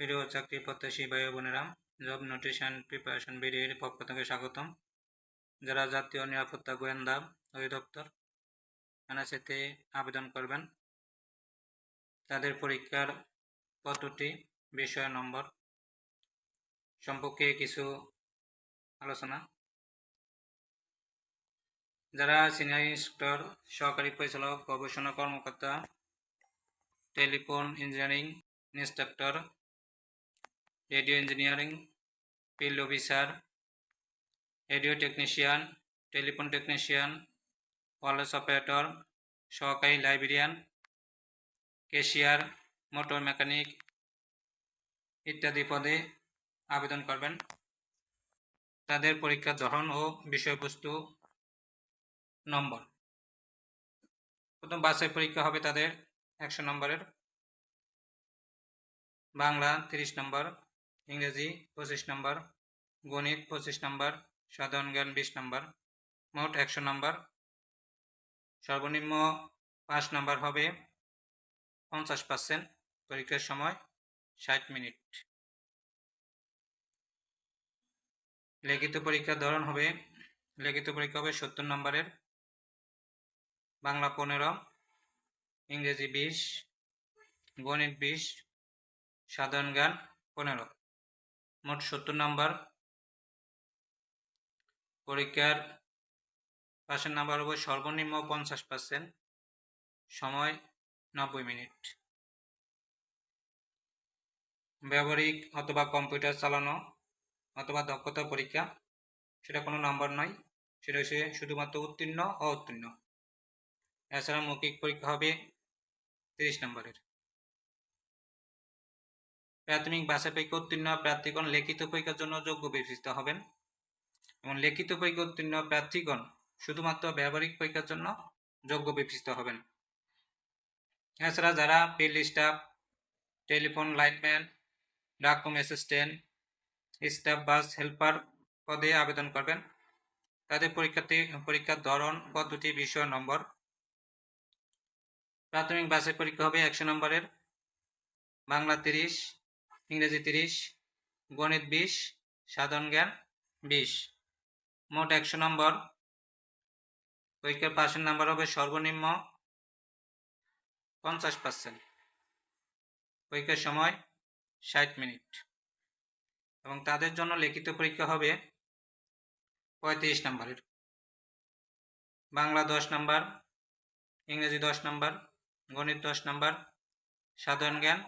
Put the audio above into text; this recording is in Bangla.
প্রিয় চাকরি প্রত্যাশী ভাই বোনেরা, জব নোটিশন প্রিপারেশন বিডির পক্ষ থেকে স্বাগতম। যারা জাতীয় নিরাপত্তা গোয়েন্দা অধিদপ্তর এনএসএতে আবেদন করবেন, তাদের পরীক্ষার পদ্ধতি, বিষয় নম্বর সম্পর্কে কিছু আলোচনা। যারা সিনিয়র ইন্সপেক্টর সহকারী পরিচালক, গবেষণা কর্মকর্তা, telephone engineering instructor radio engineering, field officer, radio technician, telephone technician wireless operator সহকারী লাইব্রেরিয়ান, ক্যাশিয়ার, মোটর মেকানিক ইত্যাদি পদে আবেদন করবেন। তাদের পরীক্ষার ধরন ও বিষয়বস্তু নম্বর। প্রথম বাছাই পরীক্ষা হবে তাদের একশো নম্বরের। বাংলা তিরিশ নম্বর। ইংরেজি পঁচিশ নম্বর, গণিত পঁচিশ নম্বর, সাধারণ জ্ঞান বিশ নম্বর, মোট একশো নম্বর। সর্বনিম্ন পাঁচ নম্বর হবে পঞ্চাশ পার্সেন্ট পরীক্ষার সময় ষাট মিনিট। লিখিত পরীক্ষার ধরন হবে, লিখিত পরীক্ষা হবে সত্তর নম্বরের। বাংলা পনেরো, ইংরেজি বিশ, গণিত বিশ, সাধারণ জ্ঞান পনেরো। মোট সত্তর নম্বর। পরীক্ষার পাশের নাম্বার হবে সর্বনিম্ন পঞ্চাশ পার্সেন্ট সময় নব্বই মিনিট। ব্যবহারিক অথবা কম্পিউটার চালানো অথবা দক্ষতা পরীক্ষা, সেটা কোনো নাম্বার নয়, সেটা হচ্ছে শুধুমাত্র উত্তীর্ণ ও উত্তীর্ণ এছাড়া মৌখিক পরীক্ষা হবে তিরিশ নম্বরের। প্রাথমিক বাছাই পরীক্ষা উত্তীর্ণ প্রার্থীগণ লিখিত পরীক্ষার জন্য যোগ্য বিবেচিত হবেন এবং লিখিত পরীক্ষা উত্তীর্ণ প্রার্থীগণ শুধুমাত্র ব্যবহারিক পরীক্ষার জন্য যোগ্য বিবেচিত হবেন। এছাড়া যারা ফিল্ড স্টাফ, টেলিফোন লাইনম্যান ডাকুম অ্যাসিস্ট্যান্ট, স্টাফ বাস হেল্পার পদে আবেদন করবেন। তাদের পরীক্ষার্থী পরীক্ষার ধরন, পদ্ধতি, বিষয় নম্বর। প্রাথমিক বাছাই পরীক্ষা হবে একশো নম্বরের, বাংলা তিরিশ ইংরেজি তিরিশ, গণিত বিশ, সাধারণ জ্ঞান বিশ। মোট একশো নম্বর। পরীক্ষার পাশের নাম্বার হবে সর্বনিম্ন পঞ্চাশ পার্সেন্ট পরীক্ষার সময় ষাট মিনিট। এবং তাদের জন্য লিখিত পরীক্ষা হবে পঁয়ত্রিশ নম্বরের। বাংলা দশ নম্বর, ইংরেজি দশ নম্বর, গণিত দশ নম্বর, সাধারণ জ্ঞান